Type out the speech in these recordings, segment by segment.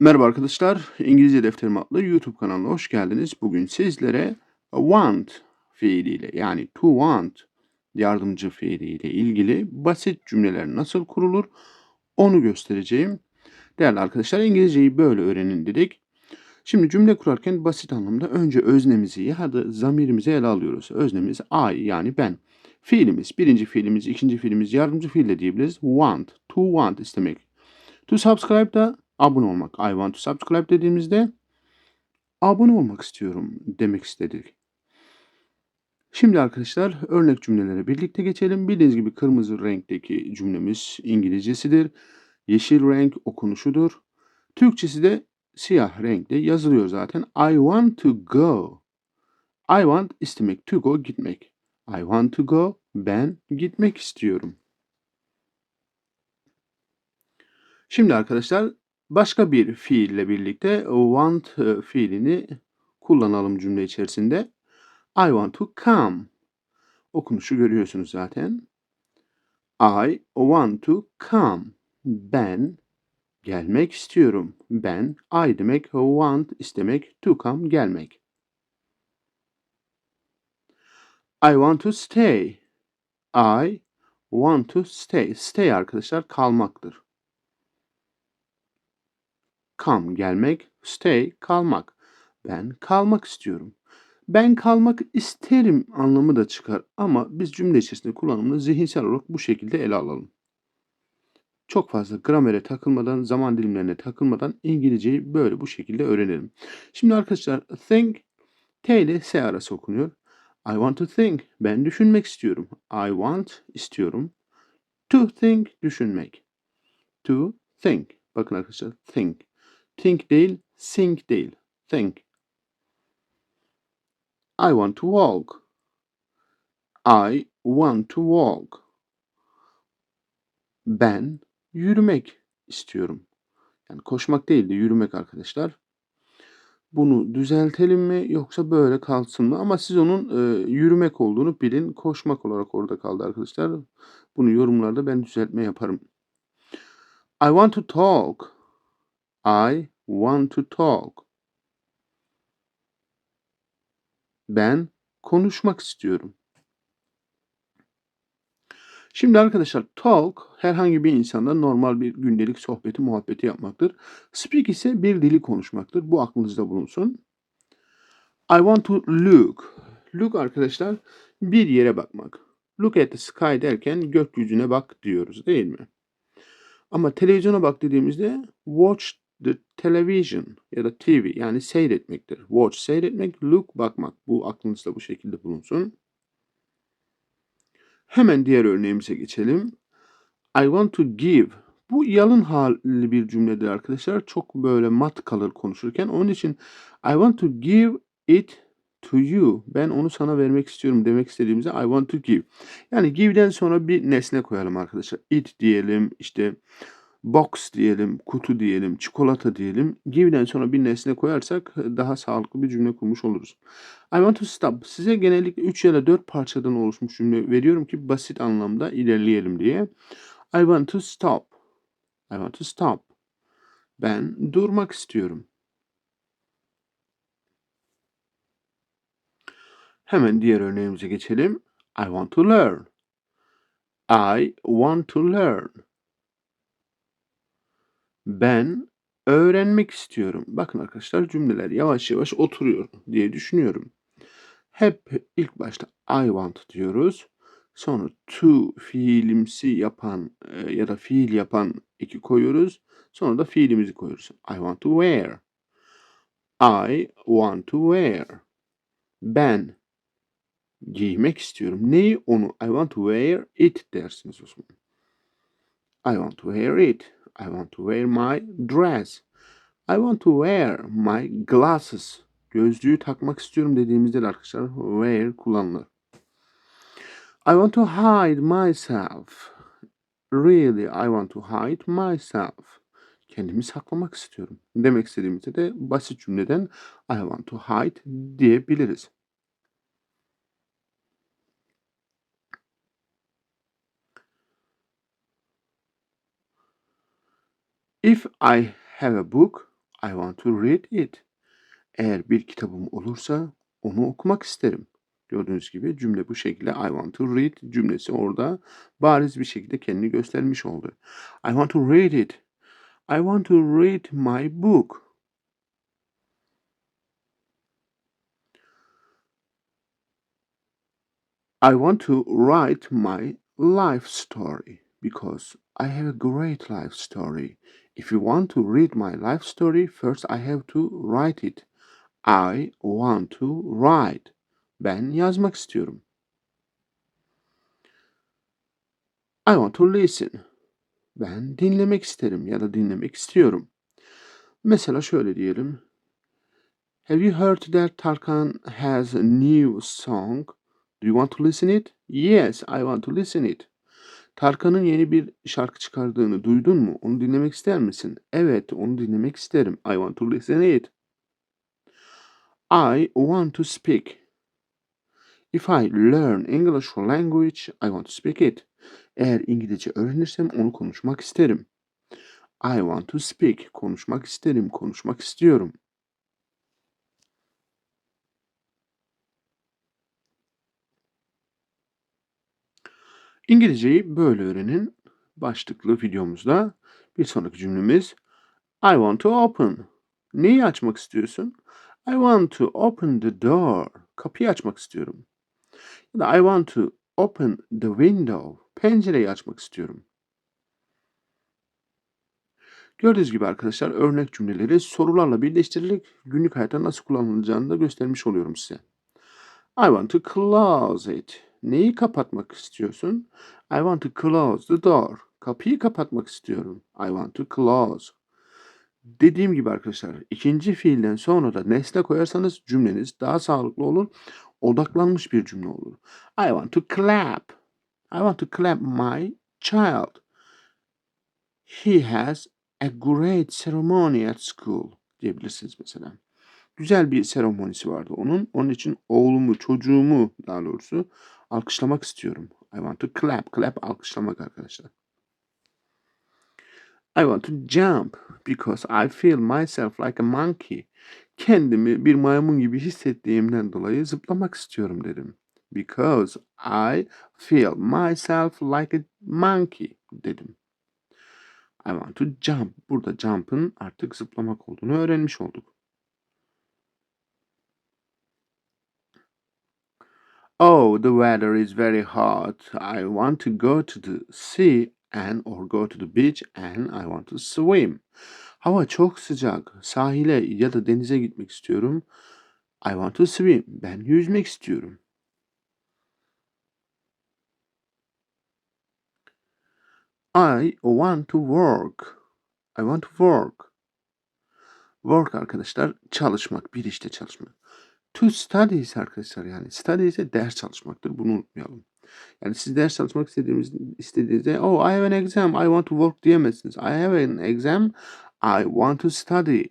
Merhaba arkadaşlar, İngilizce Defterim adlı YouTube kanalına hoş geldiniz. Bugün sizlere want fiiliyle yani to want yardımcı fiiliyle ilgili basit cümleler nasıl kurulur onu göstereceğim. Değerli arkadaşlar İngilizceyi böyle öğrenin dedik. Şimdi cümle kurarken basit anlamda önce öznemizi ya da zamirimizi ele alıyoruz. Öznemiz I yani ben. Fiilimiz, birinci fiilimiz, ikinci fiilimiz, yardımcı fiil de diyebiliriz. Want, to want istemek. To subscribe da abone olmak. I want to subscribe dediğimizde abone olmak istiyorum demek istedik. Şimdi arkadaşlar örnek cümlelere birlikte geçelim. Bildiğiniz gibi kırmızı renkteki cümlemiz İngilizcesidir. Yeşil renk okunuşudur. Türkçesi de siyah renkte yazılıyor zaten. I want to go. I want istemek, to go gitmek. I want to go. Ben gitmek istiyorum. Şimdi arkadaşlar başka bir fiille birlikte want e, fiilini kullanalım cümle içerisinde. I want to come. Okunuşu görüyorsunuz zaten. I want to come. Ben gelmek istiyorum. Ben I demek, want istemek, to come gelmek. I want to stay. I want to stay. Stay arkadaşlar kalmaktır. Come gelmek, stay kalmak. Ben kalmak istiyorum. Ben kalmak isterim anlamı da çıkar ama biz cümle içerisinde kullanımını zihinsel olarak bu şekilde ele alalım. Çok fazla gramere takılmadan, zaman dilimlerine takılmadan İngilizceyi böyle bu şekilde öğrenelim. Şimdi arkadaşlar think T ile S arası okunuyor. I want to think. Ben düşünmek istiyorum. I want istiyorum. To think düşünmek. To think. Bakın arkadaşlar think. Think değil, think değil. Think. I want to walk. I want to walk. Ben yürümek istiyorum. Yani koşmak değil de yürümek arkadaşlar. Bunu düzeltelim mi yoksa böyle kalsın mı? Ama siz onun e, yürümek olduğunu bilin. Koşmak olarak orada kaldı arkadaşlar. Bunu yorumlarda ben düzeltme yaparım. I want to talk. I want to talk. Ben konuşmak istiyorum. Şimdi arkadaşlar talk herhangi bir insanda normal bir gündelik sohbeti muhabbeti yapmaktır. Speak ise bir dili konuşmaktır. Bu aklınızda bulunsun. I want to look. Look arkadaşlar bir yere bakmak. Look at the sky derken gökyüzüne bak diyoruz değil mi? Ama televizyona bak dediğimizde watch the television ya da TV yani seyretmektir. Watch seyretmek, look bakmak. Bu aklınızda bu şekilde bulunsun. Hemen diğer örneğimize geçelim. I want to give. Bu yalın halli bir cümledir arkadaşlar. Çok böyle mat kalır konuşurken. Onun için I want to give it to you. Ben onu sana vermek istiyorum demek istediğimizde I want to give. Yani give'den sonra bir nesne koyalım arkadaşlar. It diyelim, işte box diyelim, kutu diyelim, çikolata diyelim. Give'den sonra bir nesne koyarsak daha sağlıklı bir cümle kurmuş oluruz. I want to stop. Size genellikle 3 ya da 4 parçadan oluşmuş cümle veriyorum ki basit anlamda ilerleyelim diye. I want to stop. I want to stop. Ben durmak istiyorum. Hemen diğer örneğimize geçelim. I want to learn. I want to learn. Ben öğrenmek istiyorum. Bakın arkadaşlar cümleler yavaş yavaş oturuyor diye düşünüyorum. Hep ilk başta I want diyoruz. Sonra to fiilimsi yapan e, ya da fiil yapan eki koyuyoruz. Sonra da fiilimizi koyuyoruz. I want to wear. I want to wear. Ben giymek istiyorum. Neyi? Onu. I want to wear it dersiniz o zaman. I want to wear it. I want to wear my dress. I want to wear my glasses. Gözlüğü takmak istiyorum dediğimizde de arkadaşlar wear kullanılır. I want to hide myself. Really, I want to hide myself. Kendimi saklamak istiyorum. Demek istediğimizde de basit cümleden I want to hide diyebiliriz. If I have a book, I want to read it. Eğer bir kitabım olursa onu okumak isterim. Gördüğünüz gibi cümle bu şekilde I want to read cümlesi orada bariz bir şekilde kendini göstermiş oldu. I want to read it. I want to read my book. I want to write my life story because I have a great life story. If you want to read my life story, first I have to write it. I want to write. Ben yazmak istiyorum. I want to listen. Ben dinlemek isterim ya da dinlemek istiyorum. Mesela şöyle diyelim. Have you heard that Tarkan has a new song? Do you want to listen it? Yes, I want to listen it. Tarkan'ın yeni bir şarkı çıkardığını duydun mu? Onu dinlemek ister misin? Evet, onu dinlemek isterim. I want to listen it. I want to speak. If I learn English language, I want to speak it. Eğer İngilizce öğrenirsem onu konuşmak isterim. I want to speak. Konuşmak isterim, konuşmak istiyorum. İngilizceyi böyle öğrenin. Başlıklı videomuzda bir sonraki cümlemiz I want to open. Neyi açmak istiyorsun? I want to open the door. Kapıyı açmak istiyorum. Ya da I want to open the window. Pencereyi açmak istiyorum. Gördüğünüz gibi arkadaşlar örnek cümleleri sorularla birleştirerek günlük hayatta nasıl kullanılacağını da göstermiş oluyorum size. I want to close it. Neyi kapatmak istiyorsun? I want to close the door. Kapıyı kapatmak istiyorum. I want to close. Dediğim gibi arkadaşlar ikinci fiilden sonra da nesne koyarsanız cümleniz daha sağlıklı olur. Odaklanmış bir cümle olur. I want to clap. I want to clap my child. He has a great ceremony at school diyebilirsiniz mesela. Güzel bir seremonisi vardı onun. Onun için oğlumu, çocuğumu daha doğrusu alkışlamak istiyorum. I want to clap. Clap alkışlamak arkadaşlar. I want to jump because I feel myself like a monkey. Kendimi bir maymun gibi hissettiğimden dolayı zıplamak istiyorum dedim. Because I feel myself like a monkey dedim. I want to jump. Burada jump'ın artık zıplamak olduğunu öğrenmiş olduk. Oh, the weather is very hot. I want to go to the sea and or go to the beach and I want to swim. Hava çok sıcak. Sahile ya da denize gitmek istiyorum. I want to swim. Ben yüzmek istiyorum. I want to work. I want to work. Work arkadaşlar çalışmak, bir işte çalışmak. To study ise arkadaşlar yani study ise ders çalışmaktır. Bunu unutmayalım. Yani siz ders çalışmak istediğimiz istediğinizde oh I have an exam I want to work diyemezsiniz. I have an exam I want to study.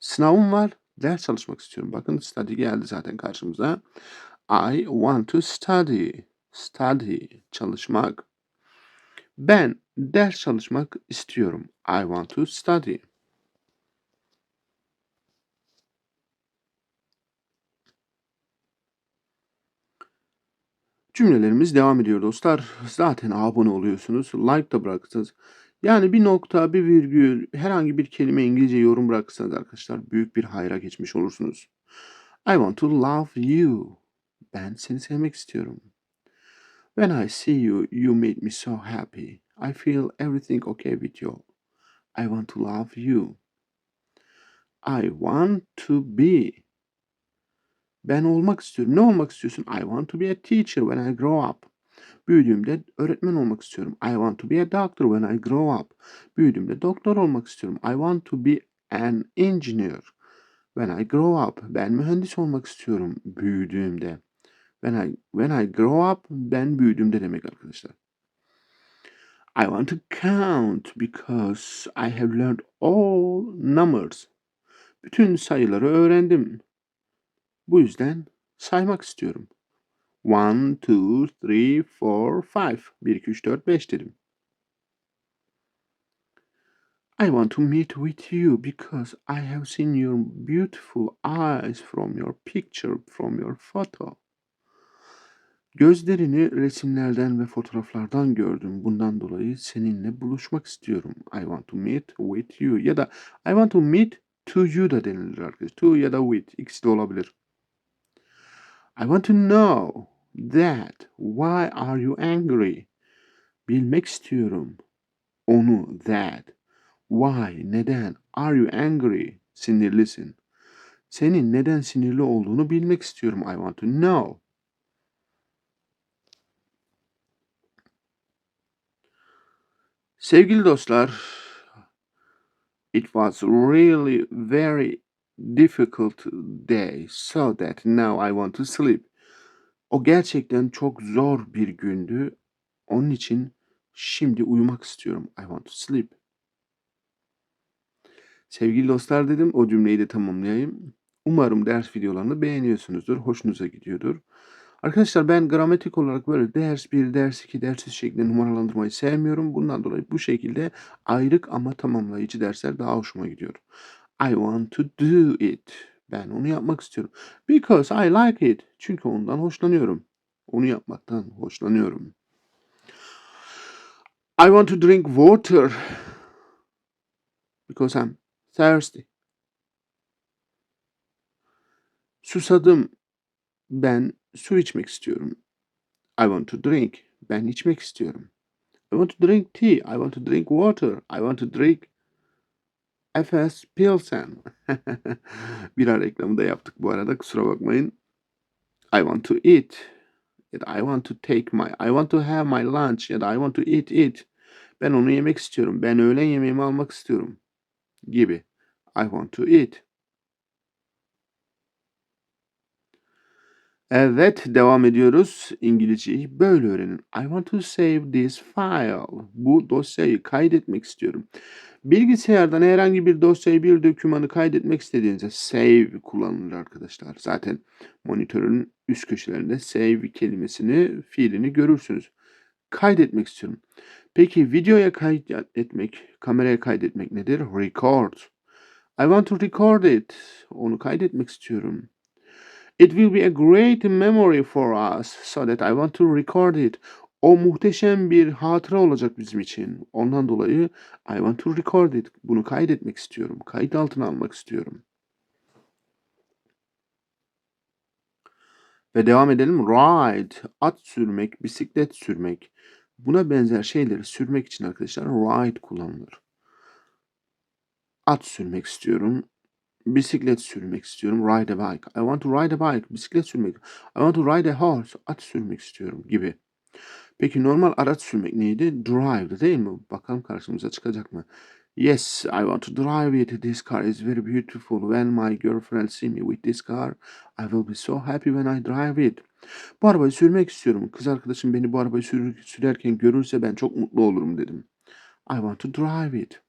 Sınavım var ders çalışmak istiyorum. Bakın study geldi zaten karşımıza. I want to study. Study çalışmak. Ben ders çalışmak istiyorum. I want to study. Cümlelerimiz devam ediyor dostlar. Zaten abone oluyorsunuz. Like da bırakırsanız. Yani bir nokta, bir virgül, herhangi bir kelime İngilizce yorum bırakırsanız arkadaşlar büyük bir hayra geçmiş olursunuz. I want to love you. Ben seni sevmek istiyorum. When I see you, you made me so happy. I feel everything okay with you. I want to love you. I want to be. Ben olmak istiyorum. Ne olmak istiyorsun? I want to be a teacher when I grow up. Büyüdüğümde öğretmen olmak istiyorum. I want to be a doctor when I grow up. Büyüdüğümde doktor olmak istiyorum. I want to be an engineer when I grow up. Ben mühendis olmak istiyorum büyüdüğümde. When I when I grow up ben büyüdüğümde demek arkadaşlar. I want to count because I have learned all numbers. Bütün sayıları öğrendim. Bu yüzden saymak istiyorum. 1, 2, 3, 4, 5. 1, 2, 3, 4, 5 dedim. I want to meet with you because I have seen your beautiful eyes from your picture, from your photo. Gözlerini resimlerden ve fotoğraflardan gördüm. Bundan dolayı seninle buluşmak istiyorum. I want to meet with you ya da I want to meet to you da denilir arkadaşlar. To ya da with ikisi de olabilir. I want to know that why are you angry? Bilmek istiyorum. Onu that. Why? Neden? Are you angry? Sinirlisin. Senin neden sinirli olduğunu bilmek istiyorum. I want to know. Sevgili dostlar, it was really very difficult day so that now I want to sleep. O gerçekten çok zor bir gündü. Onun için şimdi uyumak istiyorum. I want to sleep. Sevgili dostlar dedim, o cümleyi de tamamlayayım. Umarım ders videolarını beğeniyorsunuzdur, hoşunuza gidiyordur. Arkadaşlar ben gramatik olarak böyle ders 1, ders 2, ders 3 şeklinde numaralandırmayı sevmiyorum. Bundan dolayı bu şekilde ayrık ama tamamlayıcı dersler daha hoşuma gidiyor. I want to do it. Ben onu yapmak istiyorum. Because I like it. Çünkü ondan hoşlanıyorum. Onu yapmaktan hoşlanıyorum. I want to drink water. Because I'm thirsty. Susadım. Ben su içmek istiyorum. I want to drink. Ben içmek istiyorum. I want to drink tea. I want to drink water. I want to drink Efes Pilsen. Birer reklamı da yaptık bu arada kusura bakmayın. I want to eat. Ya da I want to take my, I want to have my lunch ya da I want to eat it. Ben onu yemek istiyorum. Ben öğlen yemeğimi almak istiyorum. Gibi. I want to eat. Evet, devam ediyoruz. İngilizceyi böyle öğrenin. I want to save this file. Bu dosyayı kaydetmek istiyorum. Bilgisayardan herhangi bir dosyayı, bir dokümanı kaydetmek istediğinizde save kullanılır arkadaşlar. Zaten monitörün üst köşelerinde save kelimesini, fiilini görürsünüz. Kaydetmek istiyorum. Peki videoya kaydetmek, kameraya kaydetmek nedir? Record. I want to record it. Onu kaydetmek istiyorum. It will be a great memory for us so that I want to record it. O muhteşem bir hatıra olacak bizim için. Ondan dolayı I want to record it. Bunu kaydetmek istiyorum. Kayıt altına almak istiyorum. Ve devam edelim. Ride, at sürmek, bisiklet sürmek. Buna benzer şeyleri sürmek için arkadaşlar ride kullanılır. At sürmek istiyorum. Bisiklet sürmek istiyorum. Ride a bike. I want to ride a bike. Bisiklet sürmek. I want to ride a horse. At sürmek istiyorum gibi. Peki normal araç sürmek neydi? Drive değil mi? Bakalım karşımıza çıkacak mı? Yes, I want to drive it. This car is very beautiful. When my girlfriend see me with this car, I will be so happy when I drive it. Bu arabayı sürmek istiyorum. Kız arkadaşım beni bu arabayı sür sürerken görürse ben çok mutlu olurum dedim. I want to drive it.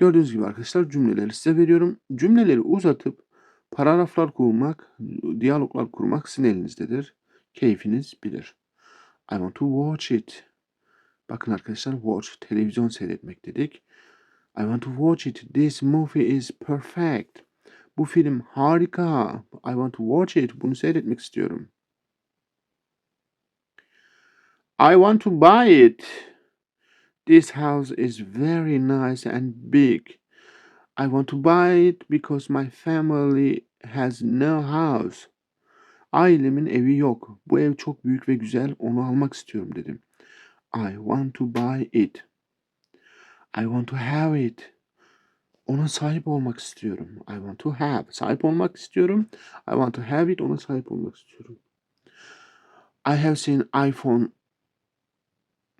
Gördüğünüz gibi arkadaşlar cümleleri size veriyorum. Cümleleri uzatıp paragraflar kurmak, diyaloglar kurmak sizin elinizdedir. Keyfiniz bilir. I want to watch it. Bakın arkadaşlar watch televizyon seyretmek dedik. I want to watch it. This movie is perfect. Bu film harika. I want to watch it. Bunu seyretmek istiyorum. I want to buy it. This house is very nice and big. I want to buy it because my family has no house. Ailemin evi yok. Bu ev çok büyük ve güzel. Onu almak istiyorum dedim. I want to buy it. I want to have it. Ona sahip olmak istiyorum. I want to have. Sahip olmak istiyorum. I want to have it. Ona sahip olmak istiyorum. I have seen iPhone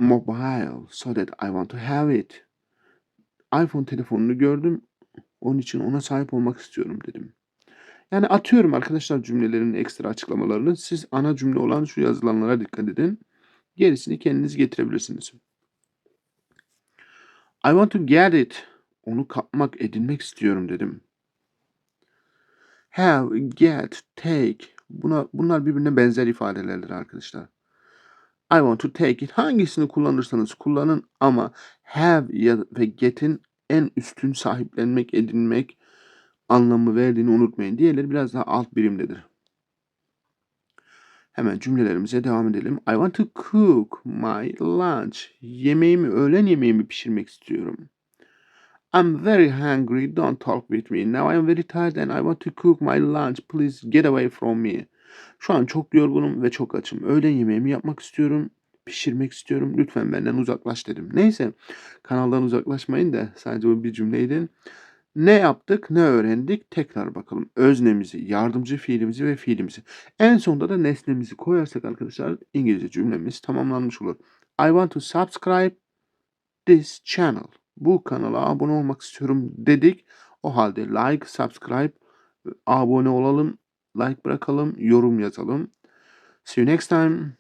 mobile so that I want to have it. iPhone telefonunu gördüm. Onun için ona sahip olmak istiyorum dedim. Yani atıyorum arkadaşlar cümlelerin ekstra açıklamalarını. Siz ana cümle olan şu yazılanlara dikkat edin. Gerisini kendiniz getirebilirsiniz. I want to get it. Onu kapmak, edinmek istiyorum dedim. Have, get, take. Buna, bunlar birbirine benzer ifadelerdir arkadaşlar. I want to take it. Hangisini kullanırsanız kullanın ama have ya ve get'in en üstün sahiplenmek, edinmek anlamı verdiğini unutmayın. Diğerleri biraz daha alt birimdedir. Hemen cümlelerimize devam edelim. I want to cook my lunch. Yemeğimi, öğlen yemeğimi pişirmek istiyorum. I'm very hungry. Don't talk with me. Now I'm very tired and I want to cook my lunch. Please get away from me. Şu an çok yorgunum ve çok açım. Öğlen yemeğimi yapmak istiyorum. Pişirmek istiyorum. Lütfen benden uzaklaş dedim. Neyse. Kanaldan uzaklaşmayın da sadece bu bir cümleydi. Ne yaptık, ne öğrendik? Tekrar bakalım. Öznemizi, yardımcı fiilimizi ve fiilimizi. En sonunda da nesnemizi koyarsak arkadaşlar İngilizce cümlemiz tamamlanmış olur. I want to subscribe this channel. Bu kanala abone olmak istiyorum dedik. O halde like, subscribe, abone olalım, like bırakalım, yorum yazalım. See you next time.